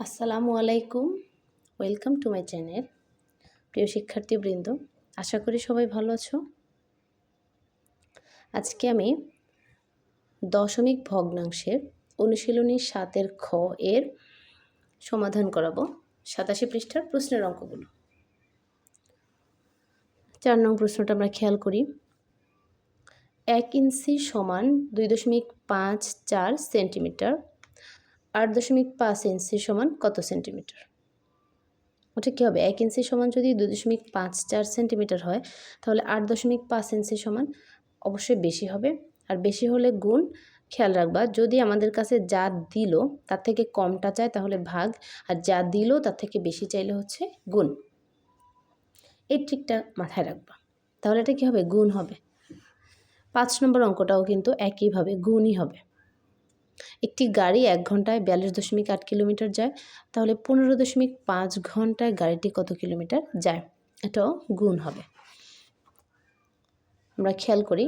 আসসালামু আলাইকুম। Welcome to my channel. প্রিয় শিক্ষার্থীবৃন্দ, আশা করি সবাই ভালো আছো। আজকে আমি দশমিক ভগ্নাংশের অনুশীলনী সাতের খ এর সমাধান করাবো সাতাশি পৃষ্ঠার প্রশ্নের অঙ্কগুলো। চার নং প্রশ্নটা আমরা খেয়াল করি। এক ইঞ্চি সমান দুই দশমিক পাঁচ চার সেন্টিমিটার আট দশমিক পাঁচ ইঞ্চি সমান কত সেন্টিমিটার? ওটা কী হবে? এক ইঞ্চি সমান যদি দুই দশমিক পাঁচ চার সেন্টিমিটার হয়, তাহলে আট দশমিক পাঁচ ইঞ্চি সমান অবশ্যই বেশি হবে। আর বেশি হলে গুণ, খেয়াল রাখবা, যদি আমাদের কাছে যা দিল তার থেকে কমটা চায়, তাহলে ভাগ, আর যা দিল তার থেকে বেশি চাইলে হচ্ছে গুণ। এই ট্রিকটা মাথায় রাখবা। তাহলে এটা কী হবে? গুণ হবে। পাঁচ নম্বর অঙ্কটাও কিন্তু একইভাবে গুণই হবে। একটি গাড়ি এক ঘন্টায় বিয়াল্লিশ দশমিক আট কিলোমিটার যায়, তাহলে পনেরো দশমিক পাঁচ ঘন্টায় গাড়িটি কত কিলোমিটার যায়? এটাও গুণ হবে। আমরা খেয়াল করি,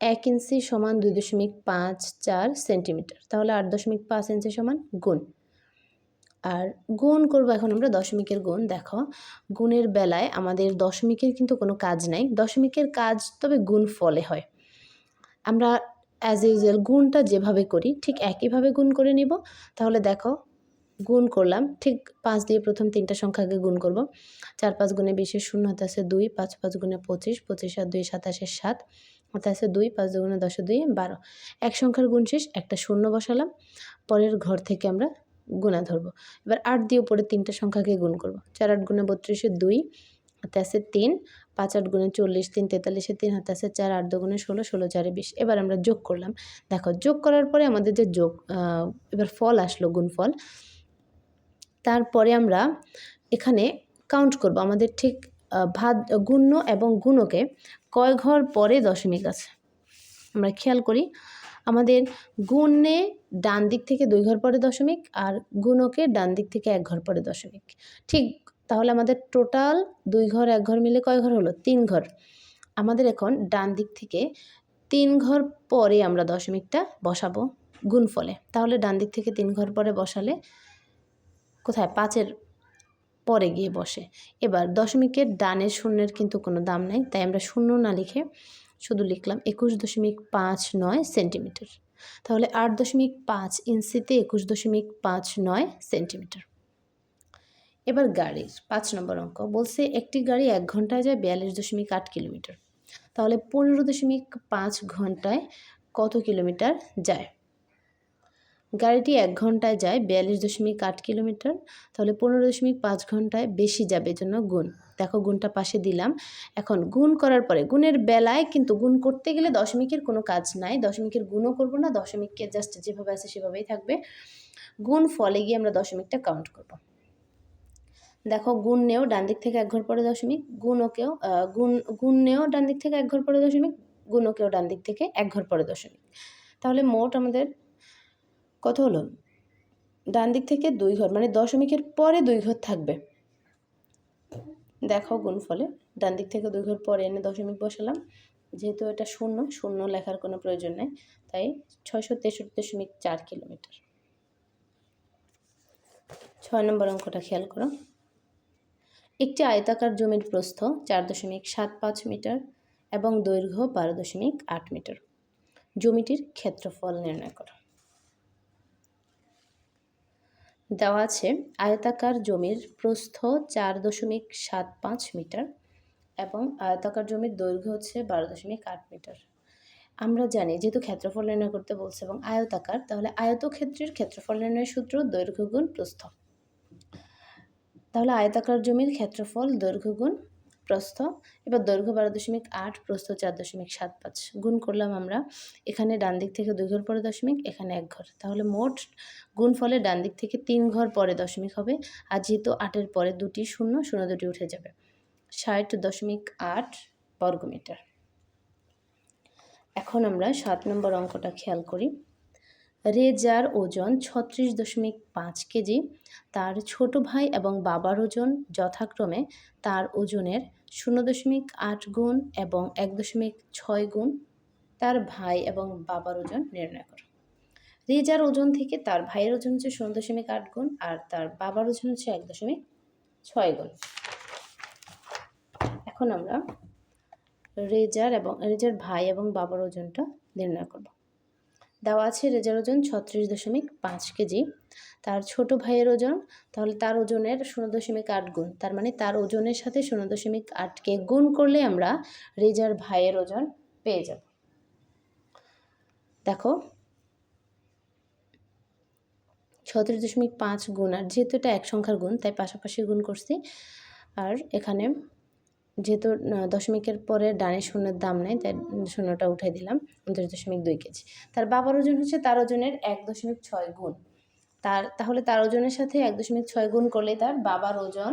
এক ইঞ্চি সমান দুই দশমিক পাঁচ চার সেন্টিমিটার, তাহলে আট দশমিক পাঁচ ইঞ্চি সমান গুণ। আর গুণ করব এখন আমরা দশমিকের গুণ। দেখো, গুণের বেলায় আমাদের দশমিকের কিন্তু কোনো কাজ নাই। দশমিকের কাজ তবে গুণ ফলে হয়। আমরা অ্যাজ ইউজুয়াল গুণটা যেভাবে করি, ঠিক একইভাবে গুণ করে নিব। তাহলে দেখো, গুণ করলাম, ঠিক পাঁচ দিয়ে প্রথম তিনটা সংখ্যাকে গুণ করব। চার পাঁচ গুণে বিশের শূন্য, হাতে আছে দুই, পাঁচ পাঁচ গুণে পঁচিশ পঁচিশ আর দুই সাতাশের সাত, হাতে আছে দুই, পাঁচ দুগুণে দশে, দুই, বারো। এক সংখ্যার গুণ শেষ, একটা শূন্য বসালাম, পরের ঘর থেকে আমরা গুণা ধরবো। এবার আট দিয়ে উপরে তিনটা সংখ্যাকে গুণ করব। চার আট গুণে বত্রিশে দুই হাতে আছে তিন, পাঁচ, আট গুণে চল্লিশ, তিন তেতাল্লিশে, তিন হাতে আছে চার, আট দুগুণে ষোলো ষোলো চারে বিশ। এবার আমরা যোগ করলাম। দেখো, যোগ করার পরে আমাদের যে যোগ এবার ফল আসলো, গুণফল। তারপরে আমরা এখানে কাউন্ট করব। আমাদের ঠিক ভাত গুণ্য এবং গুণকে কয় ঘর পরে দশমিক আছে? আমরা খেয়াল করি, আমাদের গুণে ডান দিক থেকে দুই ঘর পরে দশমিক আর গুণকে ডান দিক থেকে এক ঘর পরে দশমিক। ঠিক তাহলে আমাদের টোটাল দুই ঘর, এক ঘর মিলে কয় ঘর হলো? তিন ঘর। আমাদের এখন ডান দিক থেকে তিন ঘর পরে আমরা দশমিকটা বসাবো গুণফলে। তাহলে ডান দিক থেকে তিন ঘর পরে বসালে কোথায়? পাঁচের পরে গিয়ে বসে। এবার দশমিকের ডানের শূন্যের কিন্তু কোনো দাম নাই, তাই আমরা শূন্য না লিখে শুধু লিখলাম একুশ দশমিক পাঁচ নয় সেন্টিমিটার। তাহলে আট দশমিক পাঁচ ইঞ্চিতে একুশ দশমিক পাঁচ নয় সেন্টিমিটার। এবার গাড়ির পাঁচ নম্বর অঙ্ক, বলছে একটি গাড়ি এক ঘন্টায় যায় বিয়াল্লিশ দশমিক আট কিলোমিটার। তাহলে পনেরো দশমিক পাঁচ ঘন্টায় কত কিলোমিটার যায়? গাড়িটি এক ঘন্টায় যায় বিয়াল্লিশ দশমিক আট কিলোমিটার, তাহলে পনেরো দশমিক পাঁচ ঘন্টায় বেশি যাবে জন্য গুণ। দেখো গুণটা পাশে দিলাম। এখন গুণ করার পরে, গুণের বেলায় কিন্তু গুণ করতে গেলে দশমিকের কোনো কাজ নাই। দশমিকের গুণও করব না, দশমিককে জাস্ট যেভাবে আছে সেভাবেই থাকবে। গুণ ফলে গিয়ে আমরা দশমিকটা কাউন্ট করব। দেখো গুণ নেও ডান দিক থেকে এক ঘর পরে দশমিক গুণকেও গুণ গুণ নেও ডান দিক থেকে এক ঘর পরে দশমিক গুণকেও ডান দিক থেকে এক ঘর পরে দশমিক। তাহলে মোট আমাদের কত হলো? ডান দিক থেকে দুই ঘর মানে দশমিকের পরে দুই ঘর থাকবে। দেখো গুণ ফলে, ডান দিক থেকে দুই ঘর পরে এনে দশমিক বসালাম, যেহেতু এটা শূন্য শূন্য লেখার কোনো প্রয়োজন নেই, তাই ছয়শো তেষট্টি দশমিক চার কিলোমিটার। ছয় নম্বর অঙ্কটা খেয়াল করো। একটি আয়তাকার জমির প্রস্থ চার দশমিক সাত পাঁচ মিটার এবং দৈর্ঘ্য বারো দশমিক আট মিটার। জমিটির ক্ষেত্রফল নির্ণয় করো। দেওয়া আছে, আয়তাকার জমির প্রস্থ চার দশমিক সাত পাঁচ মিটার এবং আয়তাকার জমির দৈর্ঘ্য হচ্ছে বারো দশমিক আট মিটার। আমরা জানি, যেহেতু ক্ষেত্রফল নির্ণয় করতে বলছে এবং আয়তাকার, তাহলে আয়তক্ষেত্রের ক্ষেত্রফল নির্ণয়ের সূত্র দৈর্ঘ্য গুণ প্রস্থ। তাহলে আয়তাকার জমির ক্ষেত্রফল দৈর্ঘ্য গুণ প্রস্থ, এবার দৈর্ঘ্য বারো দশমিক আট, প্রস্থ চার দশমিক সাত পাঁচ। গুণ করলাম আমরা এখানে ডান দিক থেকে দুই ঘর পরে দশমিক, এখানে এক ঘর। তাহলে মোট গুণ ফলে ডান দিক থেকে তিন ঘর পরে দশমিক হবে, আর যেহেতু আটের পরে দুটি শূন্য শূন্য দুটি উঠে যাবে। ষাট দশমিক আট বর্গমিটার। এখন আমরা সাত নম্বর অঙ্কটা খেয়াল করি। রেজার ওজন ছত্রিশ দশমিক পাঁচ কেজি। তার ছোট ভাই এবং বাবার ওজন যথাক্রমে তার ওজনের শূন্য দশমিক আট গুণ এবং এক দশমিক ছয় গুণ তার ভাই এবং বাবার ওজন নির্ণয় করো। রেজার ওজন থেকে তার ভাইয়ের ওজন হচ্ছে শূন্য দশমিক আট গুণ আর তার বাবার ওজন হচ্ছে এক দশমিক ছয় গুণ। এখন আমরা রেজার এবং রেজার ভাই এবং বাবার ওজনটা নির্ণয় করব। দেওয়া আছে রেজার ওজন ছত্রিশ দশমিক পাঁচ কেজি। তার ছোট ভাইয়ের ওজন, তাহলে তার ওজনের শূন্য দশমিক আট গুণ। তার মানে তার ওজনের সাথে শূন্য দশমিক আটকে গুণ করলে আমরা রেজার ভাইয়ের ওজন পেয়ে যাব। দেখো, ছত্রিশ দশমিক পাঁচ গুণ, আর যেহেতু এটা এক সংখ্যার গুণ, তাই পাশাপাশি গুণ করছি। আর এখানে যেহেতু দশমিকের পরে ডানে শূন্যের দাম নেই, তাই শূন্যটা উঠাই দিলাম, উনত্রিশ দশমিক দুই কেজি। তার বাবার ওজন হচ্ছে তার ওজনের এক দশমিক ছয় গুণ। তার, তাহলে তার ওজনের সাথে এক দশমিক ছয় গুণ করলে তার বাবার ওজন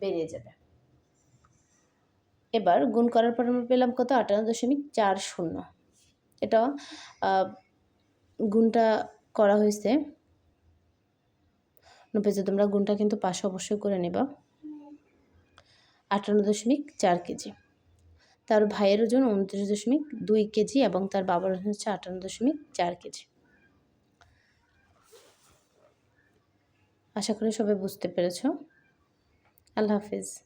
বেড়ে যাবে। এবার গুণ করার পর আমরা পেলাম কত? আটান্ন দশমিক চার শূন্য। এটা গুণটা করা হয়েছে। তোমরা গুণটা কিন্তু পাশে অবশ্যই করে নেবা। আটান্ন দশমিক চার কেজি। তার ভাইয়ের ওজন উনত্রিশ দশমিক দুই কেজি এবং তার বাবার ওজন হচ্ছে আটান্ন দশমিক চার কেজি। আশা করি সবাই বুঝতে পেরেছ। আল্লাহ হাফিজ।